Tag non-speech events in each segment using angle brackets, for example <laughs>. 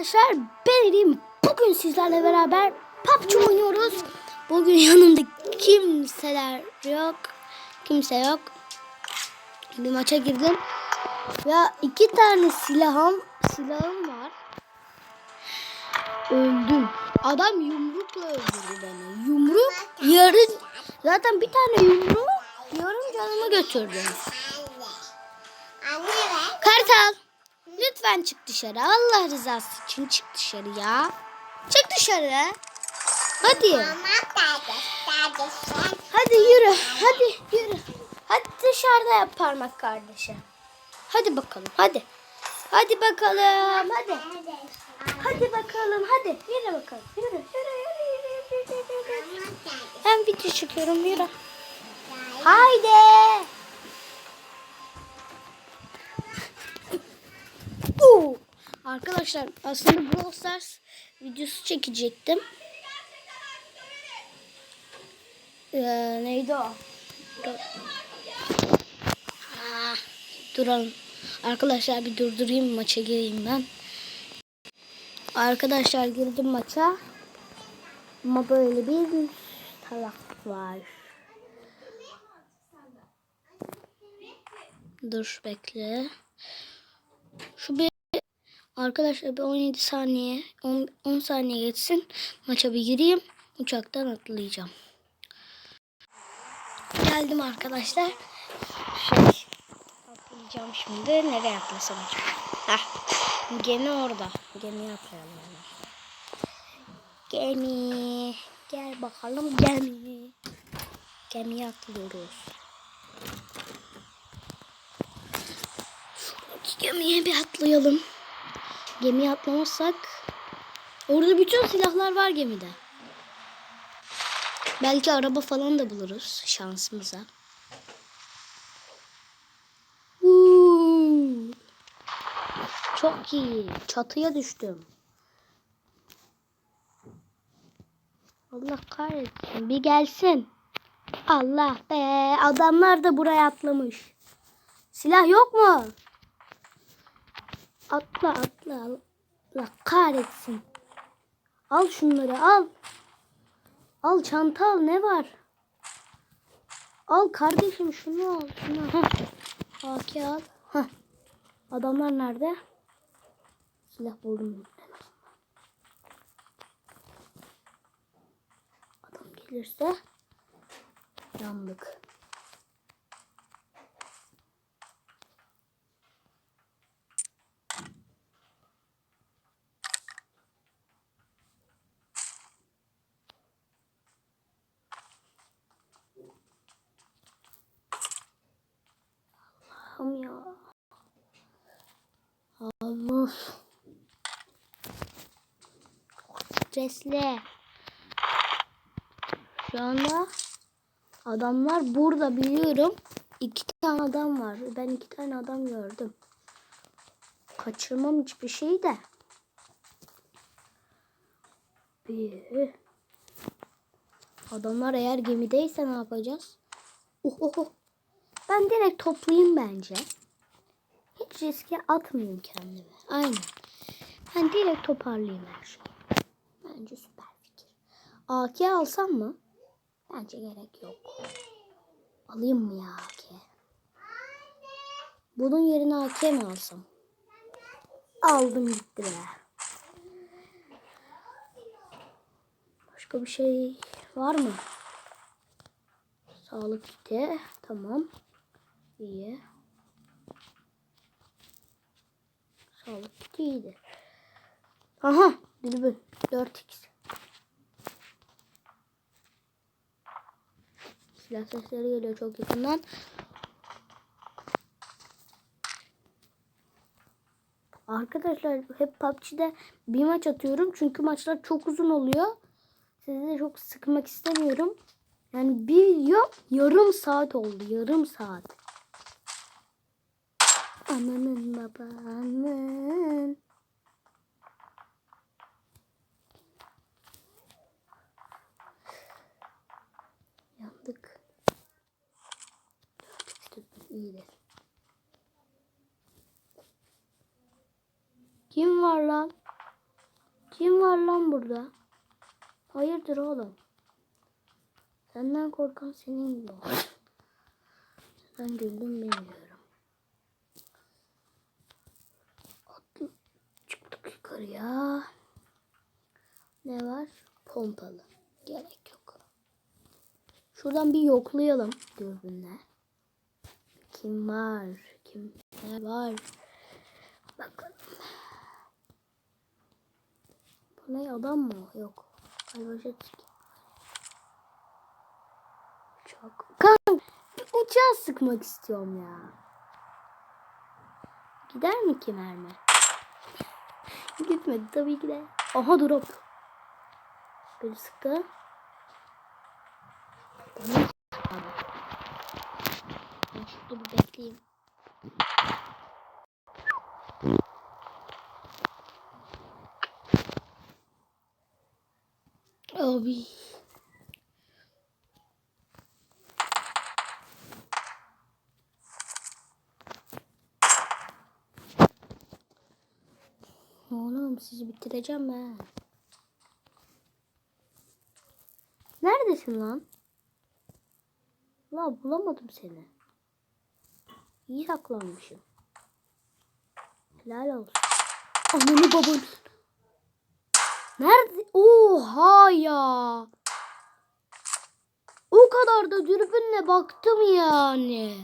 Arkadaşlar ben Elim. Bugün sizlerle beraber PUBG oynuyoruz. Bugün yanımda kimseler yok. Kimse yok. Bir maça girdim. Ve iki tane silahım silahım var. Öldüm. Adam yumrukla öldürdü beni. Yumruk yarı zaten bir tane yumruk yarım canımı götürdü. Lütfen çık dışarı. Allah rızası için çık dışarı ya. Çık dışarı. Hadi. Hadi yürü. Hadi yürü. Hadi dışarıda yap parmak kardeşi. Hadi bakalım. Hadi. Hadi bakalım. Hadi. Hadi bakalım. Hadi. Yürü bakalım. Yürü. Yürü. Yürü. Yürü. Yürü. yürü, yürü. Ben video çekiyorum. Yürü. Haydi. Arkadaşlar aslında Brawl Stars videosu çekecektim. Ee, neydi o? Dur. Ah, duralım. Arkadaşlar bir durdurayım maça gireyim ben. Arkadaşlar girdim maça. Ama böyle bir taraf var. Dur bekle. Şu bir arkadaşlar bir 17 saniye 10, 10 saniye geçsin. Maça bir gireyim. Uçaktan atlayacağım. Geldim arkadaşlar. Şey, atlayacağım şimdi. Nereye atlasam acaba? Hah. Gemi orada. Gemiye atlayalım. hemen. Gemi. Gel bakalım gemi. Gemiye atlıyoruz. Gemiye bir atlayalım. Gemiye atlamazsak orada bütün silahlar var gemide. Belki araba falan da buluruz şansımıza. Uuu. Çok iyi. Çatıya düştüm. Allah kahretsin. Bir gelsin. Allah be. Adamlar da buraya atlamış. Silah yok mu? Atla atla. Allah kahretsin. Al şunları al. Al çanta al ne var? Al kardeşim şunu al. Şunu al. AK al. Heh. Adamlar nerede? Silah buldum. Adam gelirse yandık. Allah'ım ya. Allah. Stresli. Şu anda adamlar burada biliyorum. İki tane adam var. Ben iki tane adam gördüm. Kaçırmam hiçbir şey de. Adamlar eğer gemideyse ne yapacağız? Oh oh oh. Ben direkt toplayayım bence. Hiç riske atmayayım kendimi. Aynen. Ben direkt toparlayayım her şeyi. Bence süper fikir. AK alsam mı? Bence gerek yok. Alayım mı ya AK? Bunun yerine AK mi alsam? Aldım gitti be. Başka bir şey var mı? Sağlık kiti. Tamam. İyi. Sağlık kiti iyiydi. Aha. Dürbün. 4x. Silah sesleri geliyor çok yakından. Arkadaşlar hep PUBG'de bir maç atıyorum. Çünkü maçlar çok uzun oluyor. Sizi de çok sıkmak istemiyorum. Yani bir video yarım saat oldu. Yarım saat. Ananın babanın. Yandık. İyidir. Kim var lan? Kim var lan burada? Hayırdır oğlum? Senden korkan senin gibi olur. Sen güldün bilmiyorum. Atla, çıktık yukarıya. Ne var? Pompalı. Gerek yok. Şuradan bir yoklayalım dürbünle. Kim var? Kim ne var? Bakalım. Bu ne adam mı? Yok. Galiba jet ski. Uçak. Kan uçağı sıkmak istiyorum ya. Gider mi ki mermi? <laughs> Gitmedi tabii ki de. Aha drop. Bir sıktı. Sıkmadı. Bir bekleyeyim. Abi. Oğlum sizi bitireceğim ben. Neredesin lan? La bulamadım seni. İyi saklanmışım. Helal olsun. Ananı babanı. Nerede? Oha ya. O kadar da dürbünle baktım yani.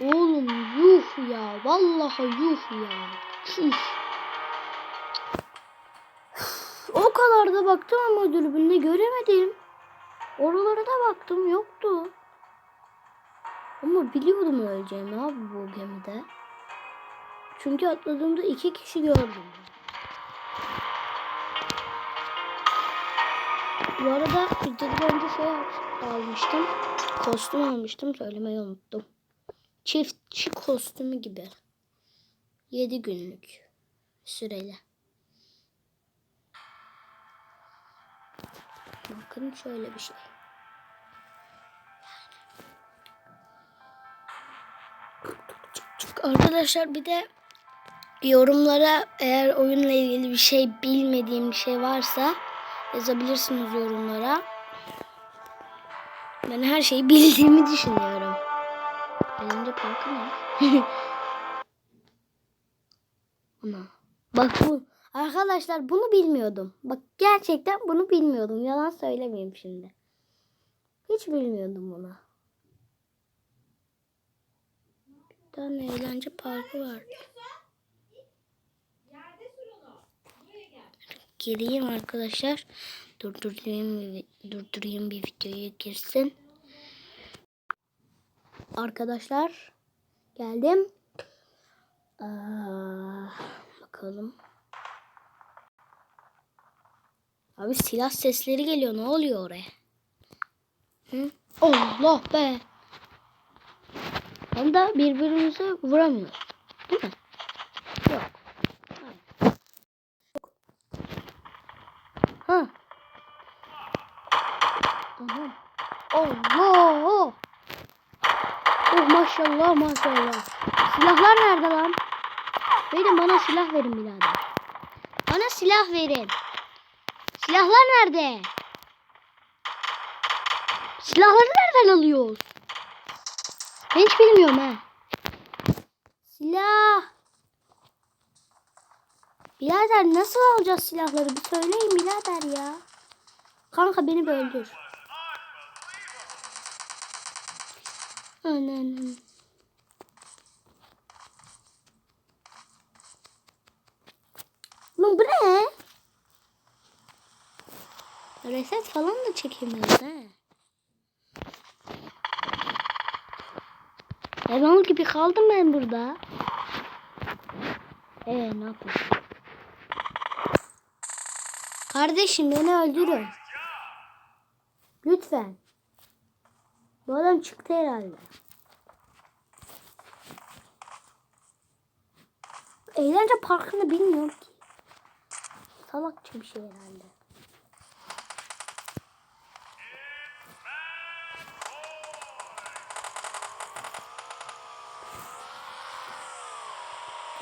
Oğlum yuh ya. Vallahi yuh ya. Çüş. O kadar da baktım ama dürbünle göremedim. Oralara da baktım yoktu. Ama biliyordum öleceğimi abi bu gemide. Çünkü atladığımda iki kişi gördüm. Bu arada videodan önce şey almıştım. Kostüm almıştım. Söylemeyi unuttum. Çiftçi kostümü gibi. 7 günlük süreli. Bakın şöyle bir şey. Arkadaşlar bir de yorumlara eğer oyunla ilgili bir şey bilmediğim bir şey varsa yazabilirsiniz yorumlara. Ben her şeyi bildiğimi düşünüyorum. Elimde parkı ne? <laughs> Ana. Bak bu. Arkadaşlar bunu bilmiyordum. Bak gerçekten bunu bilmiyordum. Yalan söylemeyeyim şimdi. Hiç bilmiyordum bunu. Bir tane eğlence parkı var. Gireyim arkadaşlar. Durdurayım durdurayım bir videoyu girsin. Arkadaşlar geldim. Aa, bakalım. Abi silah sesleri geliyor. Ne oluyor oraya? Hı? Allah be. Hem de birbirimize vuramıyoruz. Değil mi? Yok. Ha. Aha. Allah. Oh maşallah maşallah. Silahlar nerede lan? Verin bana silah verin birader. Bana silah verin. Silahlar nerede? Silahları nereden alıyoruz? Ben hiç bilmiyorum ha. Silah. Birader nasıl alacağız silahları? Bir söyleyin birader ya. Kanka beni bir öldür. Ananım. Lan bu ne? Reset falan da çekemiyoruz ha. Mal gibi kaldım ben burada. Ee ne yapayım? Kardeşim beni öldürün. Lütfen. Bu adam çıktı herhalde. Eğlence parkını bilmiyorum ki. Salakça bir şey herhalde.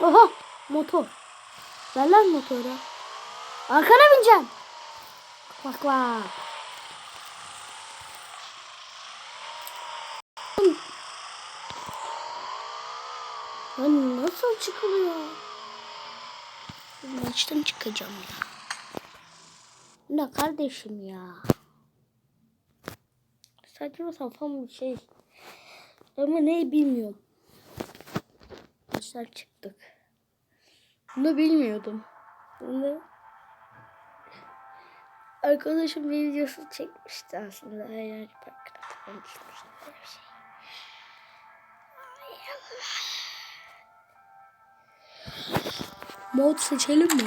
Oha motor. Ver lan motoru. Arkana bineceğim. Bak bak. Lan nasıl çıkılıyor? Maçtan çıkacağım ya. Ne kardeşim ya. Saçma sapan bir şey. Ama ne bilmiyorum. Maçtan çıktık. Bunu bilmiyordum. Bunu arkadaşım bir videosu çekmişti aslında. Eğer parkına Allah. Mod seçelim mi?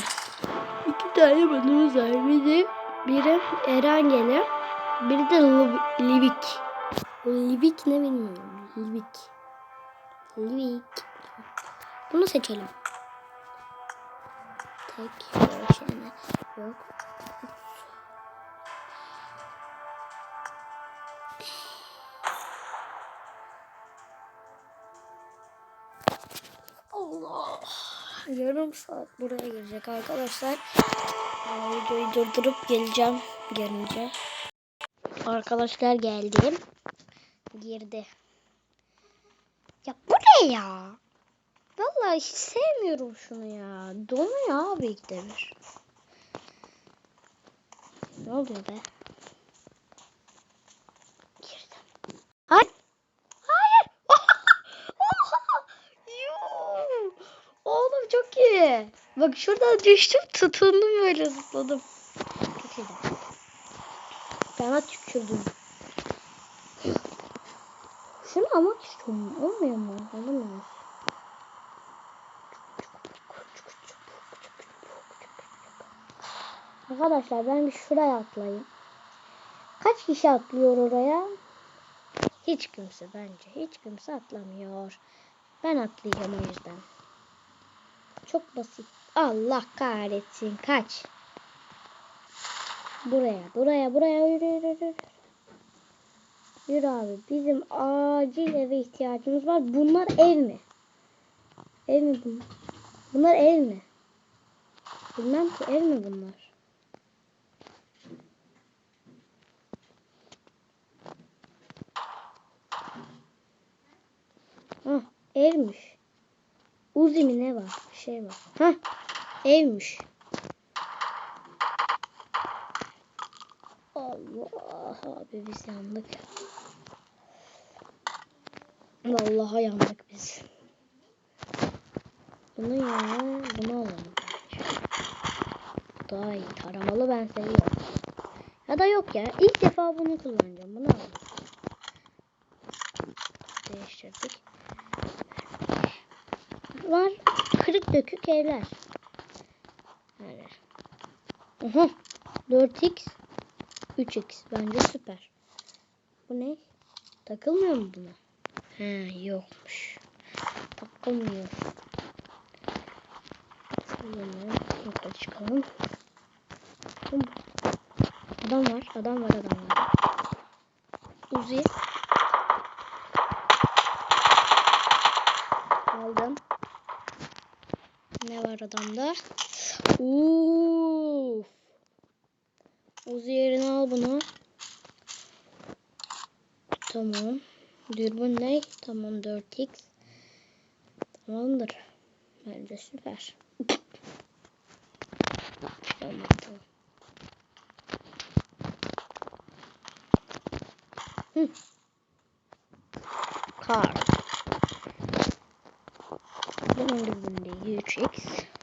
İki tane modumuz var. Biri, biri Erangel'e, biri de Liv- Livik. Livik ne bilmiyorum. Livik. Livik. Bunu seçelim. Tek ölçene yok. Allah. Yarım saat buraya girecek arkadaşlar. Videoyu durdurup geleceğim gelince. Arkadaşlar geldim. Girdi. Ya bu ne ya? Vallahi hiç sevmiyorum şunu ya. Donuyor abi ilk bir. Ne oluyor be? Girdim. Hayır. Hayır. <laughs> Oha. Yuh. Oğlum çok iyi. Bak şuradan düştüm tutundum böyle zıpladım. Çok iyi. Ben tükürdüm. Şunu almak istiyorum. Olmuyor mu? Olamıyor. Arkadaşlar ben bir şuraya atlayayım. Kaç kişi atlıyor oraya? Hiç kimse bence. Hiç kimse atlamıyor. Ben atlayacağım o yüzden. Çok basit. Allah kahretsin. Kaç. Buraya, buraya, buraya. Yürü, yürü, yürü. Yürü abi. Bizim acil eve ihtiyacımız var. Bunlar ev mi? Ev mi bunlar? Bunlar ev mi? Bilmem ki ev mi bunlar? Hah, evmiş. Uzi mi ne var? Bir şey var. Hah, evmiş. Allah abi biz yandık. Vallahi yandık biz. Bunu yerine bunu alalım. Daha iyi. Taramalı ben seviyorum. Ya da yok ya. İlk defa bunu kullanacağım. Bunu alalım. Değiştirdik. Var. Kırık dökük evler. Öyle. Aha. 4x 3x bence süper. Bu ne? Takılmıyor mu buna? He yokmuş. Takılmıyor. Yukarı çıkalım. Adam var, adam var, adam var. Uzi. Aldım. Ne var adamda? Uf. Uzi yerine al bunu. Tamam. Dürbün ne? Tamam 4x. Tamamdır. Bence süper. Tamam tamam. Kar. Bunun dürbünü 3x.